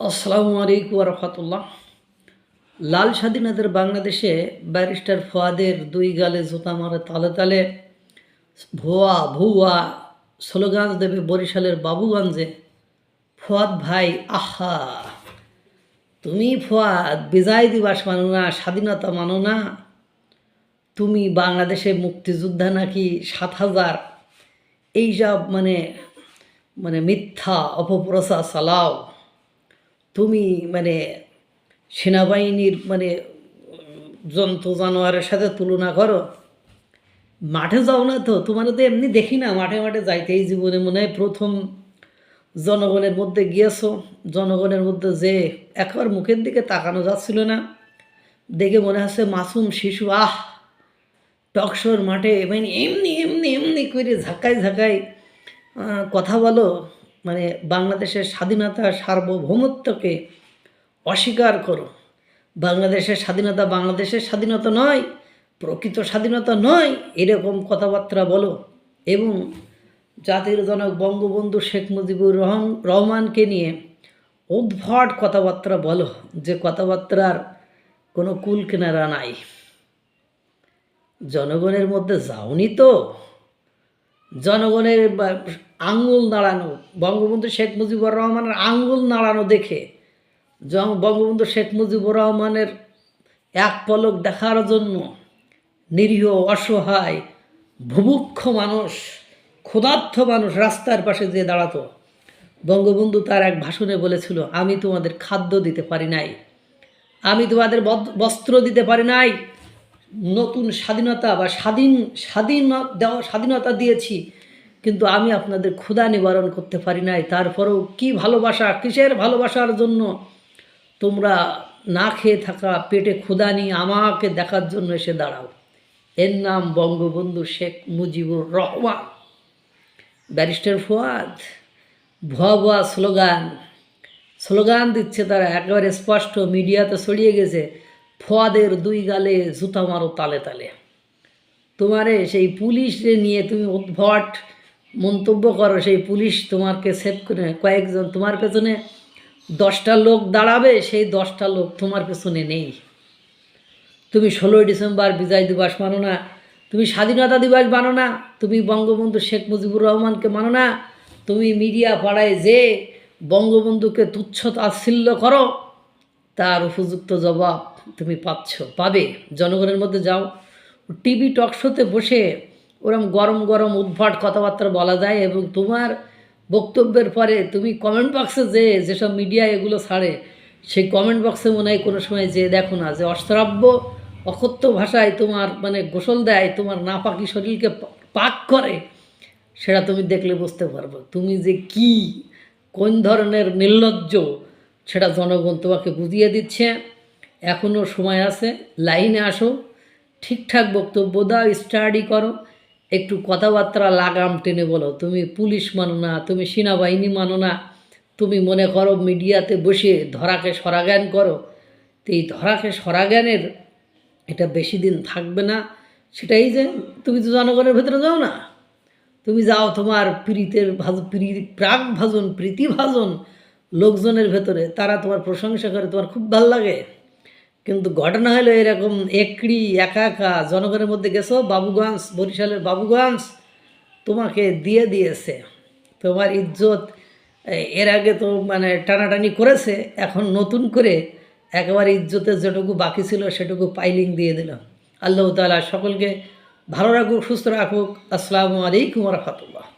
আসসালামু আলাইকুম রহমতুল্লাহ। লাল স্বাধীনতার বাংলাদেশে ব্যারিস্টার ফোয়াদের দুই গালে জুতা মারে তালে তালে ভুয়া ভুয়া স্লোগান দেবে বরিশালের বাবুগঞ্জে। ফোয়াদ ভাই, আহা, তুমি ফোয়াদ, বিজয় দিবস মানো না, স্বাধীনতা মানো না। তুমি বাংলাদেশে মুক্তিযোদ্ধা নাকি সাত হাজার। এইসব মানে মানে মিথ্যা, অপপ্রচার, চালাও। তুমি মানে সেনাবাহিনীর মানে জন্তু জানোয়ারের সাথে তুলনা করো। মাঠে যাও না তো তোমার তো এমনি দেখি না। মাঠে মাঠে যাইতে এই জীবনে মনে হয় প্রথম জনগণের মধ্যে গিয়েছো। জনগণের মধ্যে যে একবার মুখের দিকে তাকানো যাচ্ছিল না। দেখে মনে হচ্ছে মাসুম শিশু আহ! টকশোর মাঠে মানে এমনি এমনি এমনি করে ঝাঁকাই আহ, কথা বলো। মানে বাংলাদেশের স্বাধীনতা সার্বভৌমত্বকে অস্বীকার করো বাংলাদেশের স্বাধীনতা বাংলাদেশের স্বাধীনতা নয়, প্রকৃত স্বাধীনতা নয়, এরকম কথাবার্তা বলো। এবং জাতির জনক বঙ্গবন্ধু শেখ মুজিবুর রহম, রহমানকে নিয়ে উদ্ভট কথাবার্তা বলো, যে কথাবার্তার কোনো কুল কিনারা নাই। জনগণের মধ্যে যাওনি তো। জনগণের আঙ্গুল নাড়ানো, বঙ্গবন্ধু শেখ মুজিবুর রহমানের আঙ্গুল নাড়ানো দেখে বঙ্গবন্ধু শেখ মুজিবুর রহমানের এক পলক দেখার জন্য নিরীহ, অসহায় ভুভুক্ষ মানুষ ক্ষুধার্থ মানুষ রাস্তার পাশে যে দাঁড়াতো, বঙ্গবন্ধু তার এক ভাষণে বলেছিল, আমি তোমাদের খাদ্য দিতে পারি নাই। আমি তোমাদের বস্ত্র দিতে পারি নাই। নতুন স্বাধীনতা বা স্বাধীন স্বাধীন দেওয়া, স্বাধীনতা দিয়েছি, কিন্তু আমি আপনাদের ক্ষুধা নিবারণ করতে পারি নাই। তারপরেও কি ভালোবাসা, কিসের ভালোবাসার জন্য? তোমরা না খেয়ে থাকা পেটে ক্ষুধা নিয়ে আমাকে দেখার জন্য এসে দাঁড়াও। এর নাম বঙ্গবন্ধু শেখ মুজিবুর রহমান। ব্যারিস্টার ফুয়াদ, ভুয়া ভুয়া স্লোগান। স্লোগান দিচ্ছে তারা, একেবারে স্পষ্ট, মিডিয়াতে ছড়িয়ে গেছে। ফোয়াদের দুই গালে জুতা মারো তালে তালে। তোমারে সেই পুলিশে নিয়ে তুমি উদ্ভট মন্তব্য করো, সেই পুলিশ তোমাকে সেভ করে, কয়েকজন তোমার পেছনে দশটা লোক দাঁড়াবে, সেই দশটা লোক তোমার পেছনে নেই। তুমি ষোলোই ডিসেম্বর বিজয় দিবস মানো না, তুমি স্বাধীনতা দিবস মানো না, তুমি বঙ্গবন্ধু শেখ মুজিবুর রহমানকে মানো না, তুমি মিডিয়া পাড়ায় যে বঙ্গবন্ধুকে তুচ্ছ তাচ্ছিল্য করো তার উপযুক্ত জবাব তুমি পাচ্ছ। পাবে। জনগণের মধ্যে যাও। টিভি টক শোতে বসে ওরম গরম গরম উদ্ভট কথাবার্তা বলা যায় এবং তোমার বক্তব্যের পরে তুমি কমেন্ট বক্সে যে যেসব মিডিয়া এগুলো ছাড়ে, সেই কমেন্ট বক্সে মনে হয় কোনো সময় যে দেখো না যে অশ্রাব্য, অকথ্য ভাষায় তোমার মানে গোসল দেয়, তোমার না নাপাকি শরীরকে পাক করে, সেটা তুমি দেখলে বুঝতে পারবে। তুমি যে কি, কোন ধরনের নির্লজ্জ সেটা জনগণ তোমাকে বুঝিয়ে দিচ্ছে। এখনও সময় আছে, লাইনে আসো, ঠিকঠাক বক্তব্য দাও স্টাডি করো। একটু কথাবার্তা লাগাম টেনে বলো, তুমি পুলিশ মানো না, তুমি সেনাবাহিনী মানো না, তুমি মনে করো মিডিয়াতে বসে ধরাকে সরাজ্ঞান করো। তো এই ধরাকে সরাজ্ঞানের এটা বেশি দিন থাকবে না। সেটাই যে তুমি তো জনগণের ভেতরে যাও না। তুমি যাও তোমার প্রীতের ভাজ প্রী প্রাক ভাজন প্রীতি ভাজন লোকজনের ভেতরে, তারা তোমার প্রশংসা করে, তোমার খুব ভালো লাগে। কিন্তু ঘটনা হলো এরকম একড়ি, একা একা, জনগণের মধ্যে গেছো, বাবুগঞ্জ, বরিশালের বাবুগঞ্জ, তোমাকে দিয়ে দিয়েছে। তোমার ইজ্জত এর আগে তো মানে টানাটানি করেছে, এখন নতুন করে একেবারে ইজ্জতের যেটুকু বাকি ছিল, সেটুকু পাইলিং দিয়ে দিল আল্লাহ তালা সকলকে ভালো রাখুক, সুস্থ রাখুক। আসসালামু আলাইকুম রহমতুল্লাহ।